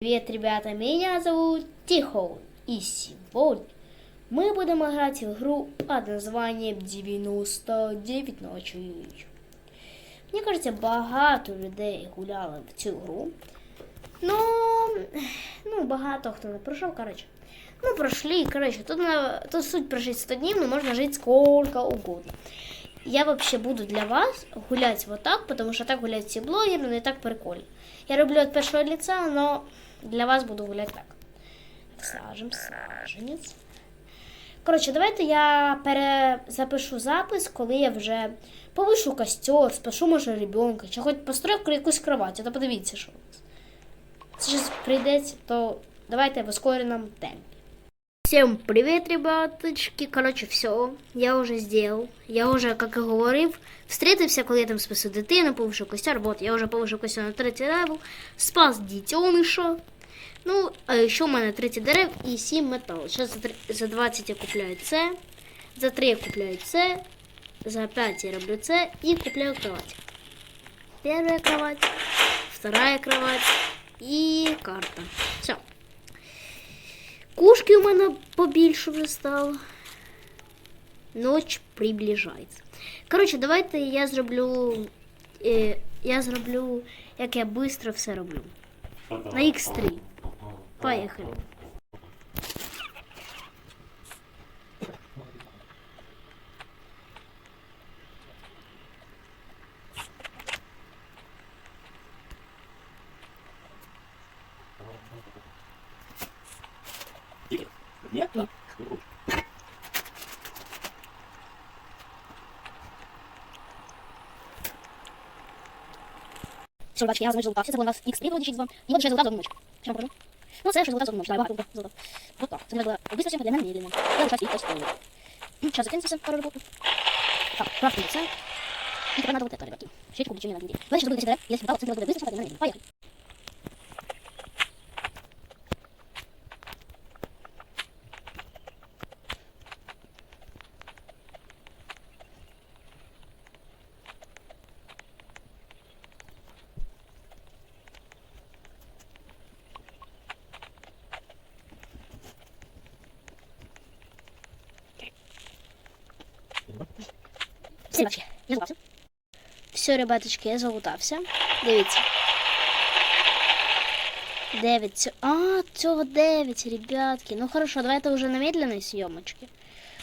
Привет, ребята, меня зовут Тихо, и сегодня мы будем играть в игру под названием 99 ночей. Мені кажется, багато людей гуляли в цю гру. Ну, ну, багато хто не пройшов, короче. Ну, прошли, короче, тут, на, тут суть прожить 100 дней, но можно жить сколько угодно. Я вообще буду для вас гулять вот так, потому что так гуляют все блогеры, но и так прикольно. Я люблю от первого лица, но для вас буду гулять так. Сажем, саженець. Коротше, давайте я перезапишу запис, коли я вже повишу костер, спашу може ребенка, чи хоч построю якусь кровать, а то подивіться, що у нас. Зараз прийдеться, то давайте в ускоренном темпе. Всем привет, ребяточки. Короче, все, я уже сделал. Я уже, как и говорив, встретився, коли я там спасу дитину, повишу костер. Вот, я уже повишу костер на третій левел, спас дітьониша. Ну, а ще у мене 30 дерев і 7 металу. Зараз за, три- за 20 я купляю це, за 3 я купляю це, за 5 я роблю це і купляю кровать. Первая кровать, вторая кровать і карта. Все. Кушки у мене побільше вже стало. Ноч приближається. Коротше, давайте я зроблю. Е, я зроблю, як я швидко все роблю. На X3. Поїхали. Все, бачите, я залутався. Це було у нас X3 вроді 6 І от ще залутав за одну ніч. Що вам покажу? Ну, це ще залутав за одну ніч. Да, багато залутав. Вот так. Це не було быстро всім, для мене медленно. Я лишаюсь їх стоїть. Сейчас закинемся пару роботу. Так, крафтим це. І тепер надо вот это, ребятки. Ще куб, ничего не надо. Главное, чтобы было 10 дерев. Если металл, це буде быстро, так, для мене медленно. Поехали. Все, вообще, я залутався. Все, ребяточки, я залутався. Дивіться. 9. ц- А, цього 9, ребятки. Ну хорошо, давайте уже на медленной съемочке.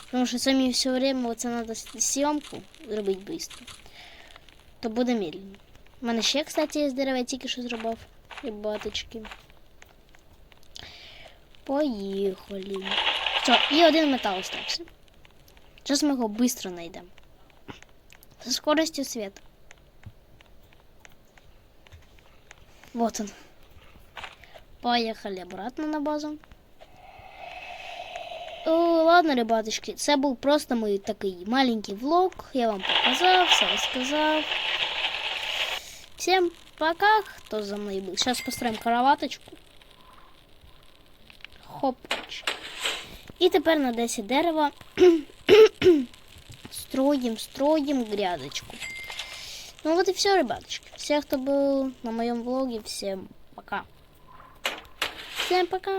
Потому что самі все время оце надо с- съемку зробити быстро. То буде медленно. У мене ще, кстати, є дерева, я тільки що зробив. Ребяточки. Поїхали. Все, і один метал остався. Зараз ми його швидко знайдемо. Скоростью света. Вот он. Поехали обратно на базу. О, ладно, ребяточки, це був просто мій такий маленький влог. Я вам показав, все розказав. Всем пока, хто за мною був. Сейчас построим кроваточку. Хоп. І тепер на 10 дерева строим, строим грядочку. Ну вот и все, ребяточки. Всех, кто был на моем влоге, всем пока. Всем пока.